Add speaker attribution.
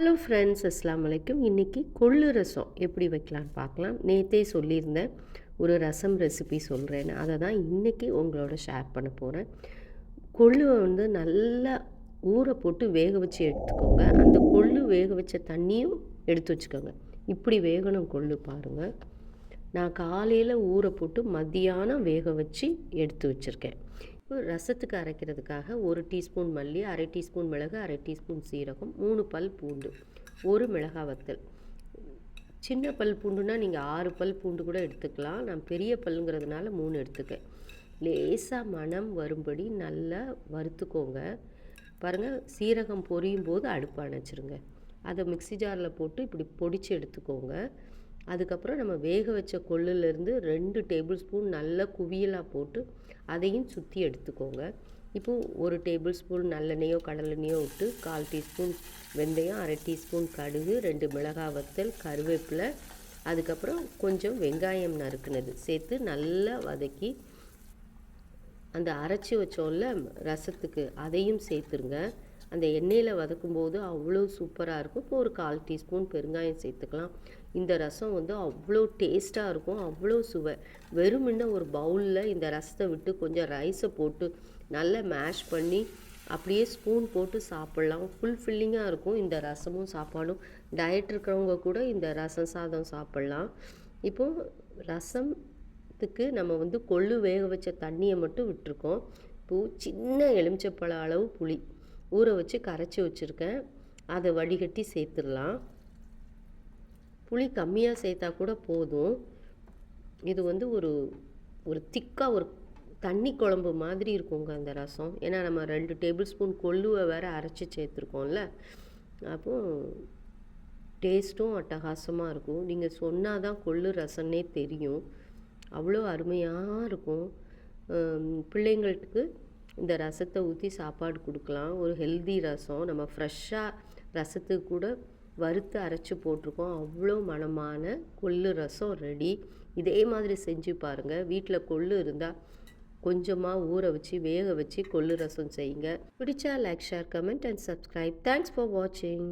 Speaker 1: Hello friends அஸ்லாம் வலைக்கும். இன்றைக்கி கொள்ளு ரசம் எப்படி வைக்கலான்னு பார்க்கலாம். நேற்றே சொல்லியிருந்தேன் ஒரு ரசம் ரெசிபி சொல்கிறேன்னு அதை தான் இன்றைக்கி உங்களோட ஷேர் பண்ண போகிறேன் கொள்ளுவை வந்து நல்லா ஊற போட்டு வேக வச்சு எடுத்துக்கோங்க. அந்த கொள்ளு வேக வச்ச தண்ணியும் எடுத்து வச்சுக்கோங்க. இப்படி வேகணும் கொள்ளு பாருங்கள் நான் காலையில் ஊற போட்டு மத்தியானம் வேக வச்சு எடுத்து வச்சுருக்கேன். ரசத்துக்கு அரைக்கிறதுக்காக ஒரு டீஸ்பூன் மல்லி அரை டீஸ்பூன் மிளகு அரை டீஸ்பூன் சீரகம் மூணு பல் பூண்டு ஒரு மிளகா வத்தல் சின்ன பல் பூண்டுனா நீங்கள் ஆறு பல் பூண்டு கூட எடுத்துக்கலாம். நான் பெரிய பல்லுங்கிறதுனால மூணு எடுத்துக்கேன். லேசாக மணம் வரும்படி நல்லா வறுத்துக்கோங்க. பாருங்கள் சீரகம் பொரியும் போது அடுப்பு அணைச்சிருங்க. அதை மிக்சி ஜாரில் போட்டு இப்படி பொடிச்சு எடுத்துக்கோங்க. அதுக்கப்புறம் நம்ம வேக வச்ச கொள்ளுலேருந்து ரெண்டு டேபிள் ஸ்பூன் நல்லா குவியலாக போட்டு அதையும் சுற்றி எடுத்துக்கோங்க. இப்போது ஒரு டேபிள் ஸ்பூன் நல்லெண்ணெயோ கடலெண்ணெயோ விட்டு கால் டீஸ்பூன் வெந்தயம் அரை டீஸ்பூன் கடுகு ரெண்டு மிளகாய் வத்தல் கருவேப்பிலை அதுக்கப்புறம் கொஞ்சம் வெங்காயம் நறுக்குனது சேர்த்து நல்லா வதக்கி அந்த அரைச்சி வச்சோம்ல ரசத்துக்கு அதையும் சேர்த்துருங்க. அந்த எண்ணெயில் வதக்கும்போது அவ்வளோ சூப்பராக இருக்கும். இப்போ ஒரு கால் டீஸ்பூன் பெருங்காயம் சேர்த்துக்கலாம். இந்த ரசம் வந்து அவ்வளோ டேஸ்ட்டாக இருக்கும். அவ்வளோ சுவை. வெறுமின்ன ஒரு பவுலில் இந்த ரசத்தை விட்டு கொஞ்சம் ரைஸை போட்டு நல்லா மேஷ் பண்ணி அப்படியே ஸ்பூன் போட்டு சாப்பிட்லாம். ஃபுல் ஃபில்லிங்காக இருக்கும் இந்த ரசமும் சாப்பாடும். டயட் இருக்கிறவங்க கூட இந்த ரசம் சாதம் சாப்பிட்லாம். இப்போது ரசத்துக்கு நம்ம வந்து கொள்ளு வேக வச்ச தண்ணியை மட்டும் விட்டுருக்கோம். இப்போது சின்ன எலுமிச்சப்பழ அளவு புளி. ஊற வச்சு கரைச்சி வச்சுருக்கேன். அதை வடிகட்டி சேர்த்துடலாம். புளி கம்மியாக சேர்த்தா கூட போதும். இது வந்து ஒரு ஒரு திக்காக ஒரு தண்ணி குழம்பு மாதிரி இருக்குங்க அந்த ரசம். ஏன்னா நம்ம ரெண்டு டேபிள் ஸ்பூன் கொள்ளுவை வேறு அரைச்சி சேர்த்துருக்கோம்ல. அப்போது டேஸ்ட்டும் அட்டகாசமாக இருக்கும். நீங்கள் சொன்னால் தான் கொள்ளு ரசம்னே தெரியும். அவ்வளோ அருமையாக இருக்கும். பிள்ளைங்களுக்கு இந்த ரசத்தை ஊற்றி சாப்பாடு கொடுக்கலாம். ஒரு ஹெல்தி ரசம். நம்ம ஃப்ரெஷ்ஷாக ரசத்துக்கு கூட வறுத்து அரைச்சி போட்டிருக்கோம். அவ்வளோ மனமான கொள்ளு ரசம் ரெடி இதே மாதிரி செஞ்சு பாருங்கள் வீட்டில் கொள்ளு இருந்தால் கொஞ்சமாக ஊற வச்சு வேக வச்சு கொள்ளு ரசம் செய்யுங்க. பிடிச்சா like share comment and subscribe thanks for வாட்சிங்